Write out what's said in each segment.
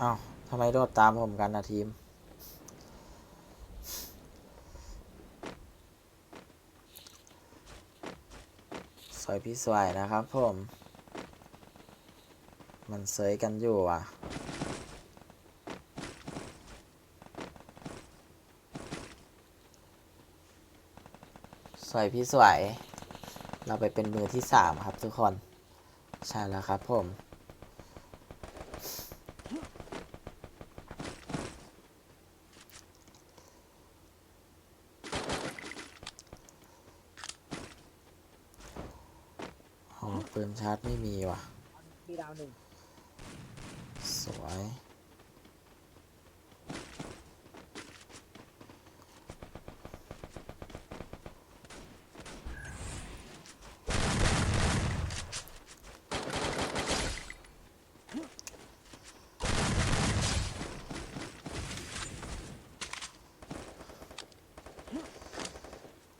อ้าวทำไมโดดตามผมกันนะทีม สวยพี่สวยนะครับผม มันเซยกันอยู่อะสวยพี่สวย เราไปเป็นมือที่สามครับทุกคน ใช่แล้วครับผม อ๋อปืนชาร์จไม่มีว่ะที่ดาวหนึ่งสวย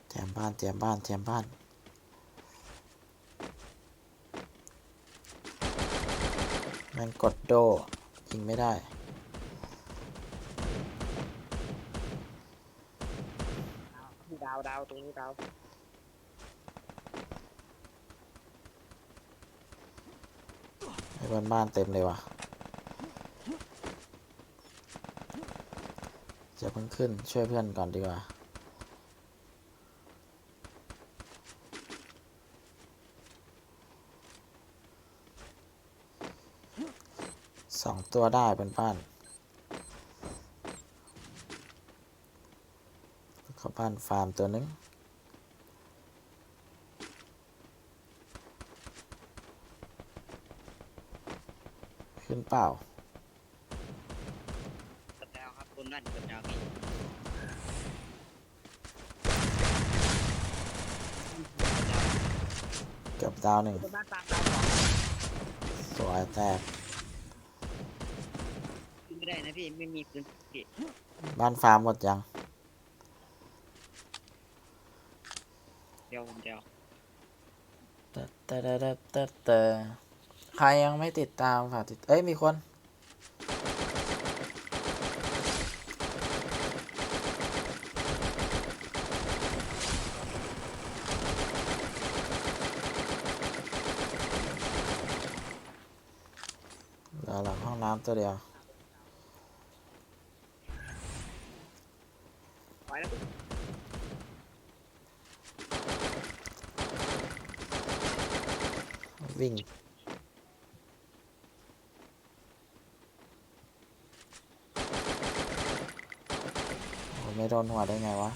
แจมบ้านแจมบ้านแจมบ้าน มันกดโดยิงไม่ได้ที่ดาวดาวตรงนี้ดาวไอ้บนบ้านเต็มเลยว่ะจะเพิ่งขึ้นช่วยเพื่อนก่อนดีกว่า สอง ตัวได้บนบ้านเข้าบ้านฟาร์มตัวนึงขึ้นเปล่ากดดาวครับคุณนั่นกดดาวพี่เกือบดาวหนึ่งบนบ้านตามดาวสองสวยแตกขึ้น ไม่ได้นะพี่ไม่มีปืนพี่บ้านฟาร์มหมดยังเดียวผมเดียวตะตะตะตะตะตะใครยังไม่ติดตามฝากติดเอ้ยมีคนเหลือหลังห้องน้ำตัวเดียว ไปแล้วพี่ วิ่ง โอ้ไม่โดนหัวได้ไงวะ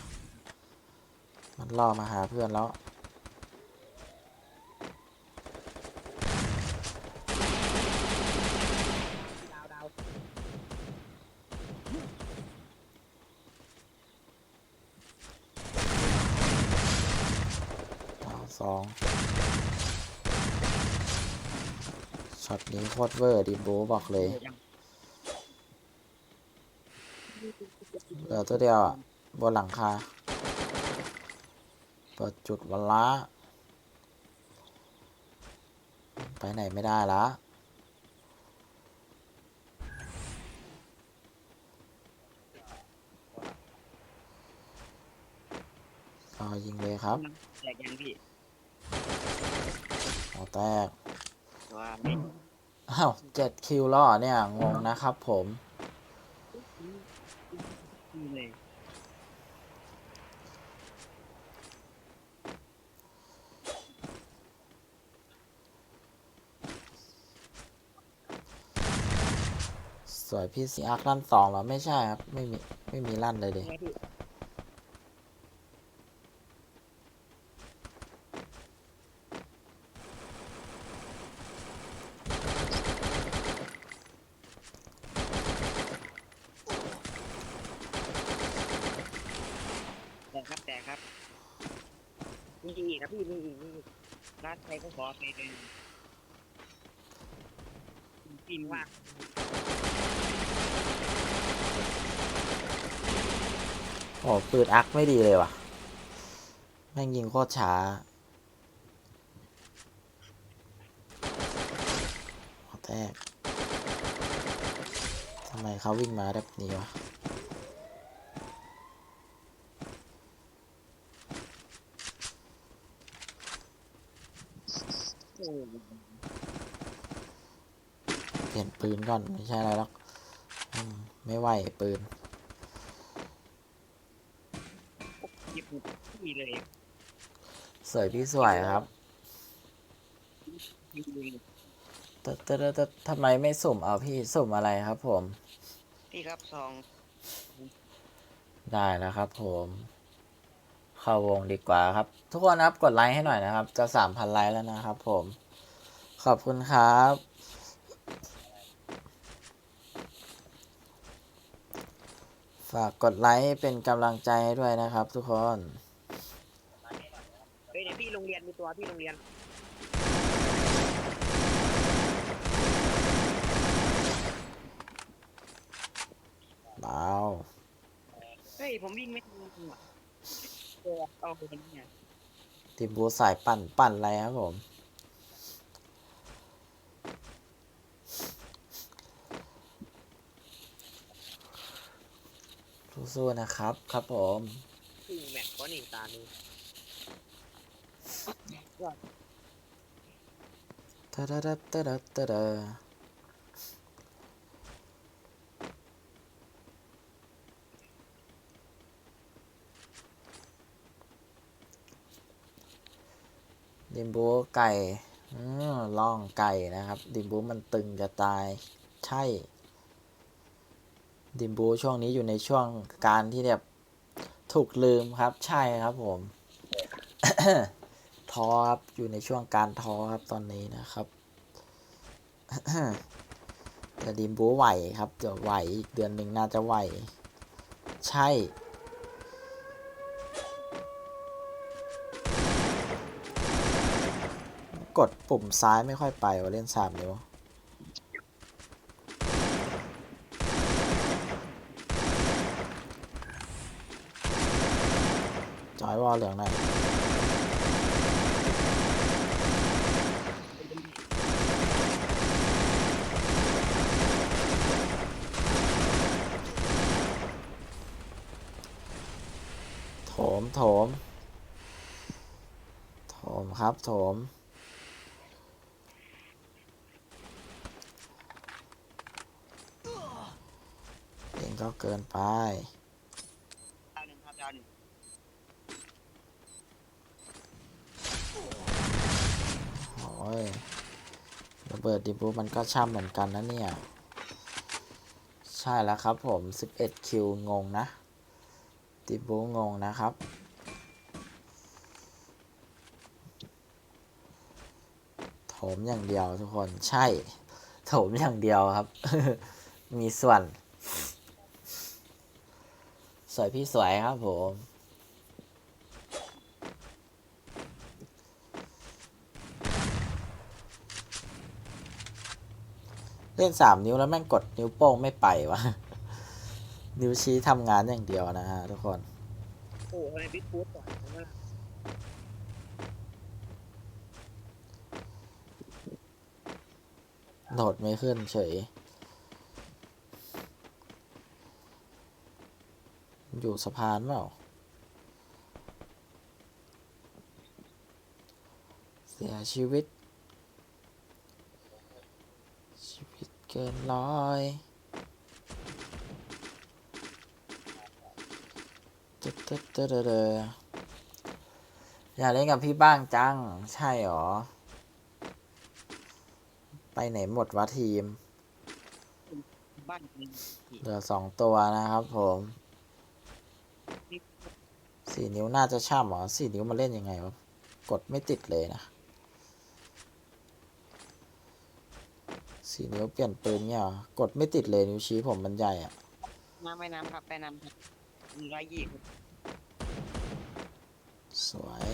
มันล่อมาหาเพื่อนแล้วดาวดาวดาวสอง ช็อตนี้โคตรเวอร์ดิโบบอกเลยยังเหลือตัวเดียวอะบนหลังคาเปิดจุดวันละไปไหนไม่ได้ละรอยิงเลยครับแตกยังพี่หัวแตก ว่าอ้าวเจ็ดคิวแล้วเหรอเนี่ย งงนะครับผม เลยสวยพี่สีอาร์คลั่นสองเหรอ ไม่ใช่ครับ ไม่มี ไม่มีลั่นเลยดิ พี่ แตก ครับแตกครับมีอีกครับพี่มีอีกมีอีกร้านใครก็ขอไปเลยพี่ไม่ว่าโอ้ปืนอาร์คไม่ดีเลยว่ะ แม่งยิงโคตรช้าหัวแตกำไมเขาวิ่งมาแบบนี้วะ โอ้ เปลี่ยนปืนก่อน ไม่ใช่อะไรหรอกอืมไม่ไหวปืนหยิบพี่เลยสวยพี่สวยครับยิงเลยแต่แต่แต่แต่ทำไมไม่สุ่มเอาพี่สุ่มอะไรครับผม พี่ครับซอง ได้แล้วครับผม เข้าวงดีกว่าครับ ทุกคนครับกดไลค์ให้หน่อยนะครับ จะสามพันไลค์แล้วนะครับผม ขอบคุณครับฝากกดไลค์เป็นกำลังใจให้ด้วยนะครับ ทุกคนเฮ้ยเนี่ยพี่โรงเรียนมีตัวพี่โรงเรียน เบา เฮ้ยผมวิ่งไม่ทันอะ เออเอาไปเนี่ยทีมบูสายปั่นปั่นอะไรครับผม สู้ๆนะครับ ครับผมครึ่งแม็กก็หนึ่งตาหนึ่งตะดะดะตะดะตะดะ ดิมบูไก่อล่องไก่นะครับ ดิมบูมันตึงจะตายใช่ ดิมบูช่วงนี้อยู่ในช่วงการที่แบบถูกลืมครับ ใช่ครับผมท้อครับอยู่ในช่วงการท้อครับตอนนี้นะครับแต่ดิมบูไหวครับเดี๋ยวไหวอีกเดือนหนึ่งน่าจะไหว ใช่ กดปุ่มซ้ายไม่ค่อยไปว่าเล่นสามนิ้วจอยวอลเหลืองหน่อยโถม โถม โถมครับ โถม เอง ก็เกินไปดาวหนึ่งครับดาวหนึ่งโอ้ยระเบิดดิบูมันก็ช่ำเหมือนกันนะเนี่ย ใช่แล้วครับผม 11 คิว งงนะ ดิบูงงนะครับ โถมอย่างเดียวทุกคน ใช่ โถมอย่างเดียวครับ มีส่วน สวยพี่สวยครับผม เล่นสามนิ้วแล้วแม่งกดนิ้วโป้งไม่ไปวะ นิ้วชี้ทำงานอย่างเดียวนะฮะทุกคนโอ้โหทำไมบิ๊กฟูดก่อนผมว่าโหลดไม่ขึ้นเฉย อยู่สะพานเปล่า เสียชีวิต ชีวิตเกินร้อยตึ๊ดตึ๊ดตึ๊ดตึ๊ดตึ๊ดอยากเล่นกับพี่บ้างจัง ใช่หรอ ไปไหนหมดวะทีม บ้านหนึ่งเหลือสองตัวนะครับผม สี่นิ้วน่าจะช่ำเหรอสี่นิ้วมาเล่นยังไงวะ กดไม่ติดเลยนะสี่นิ้วเปลี่ยนปืนเนี่ยเหรอกดไม่ติดเลยนิ้วชี้ผมมันใหญ่อะน้ำไปน้ำครับไปน้ำครับมีร้อยยี่สิบสวย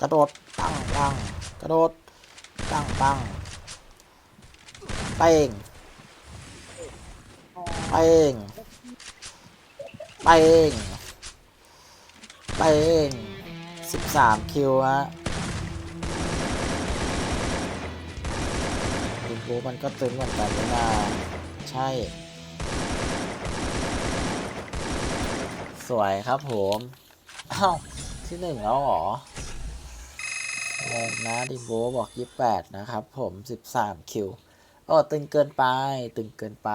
กระโดดปังปังกระโดดปังปังเป้งเป้งเป้งเป้งสิบสามคิวฮะดิบูมันก็ตึงเหมือนกันนะใช่ สวยครับผม อ้าว ที่หนึ่งแล้วหรอ งงนะดิโบบอกยี่แปดนะครับ ผมสิบสามคิวโอ้ตึงเกินไป ตึงเกินไป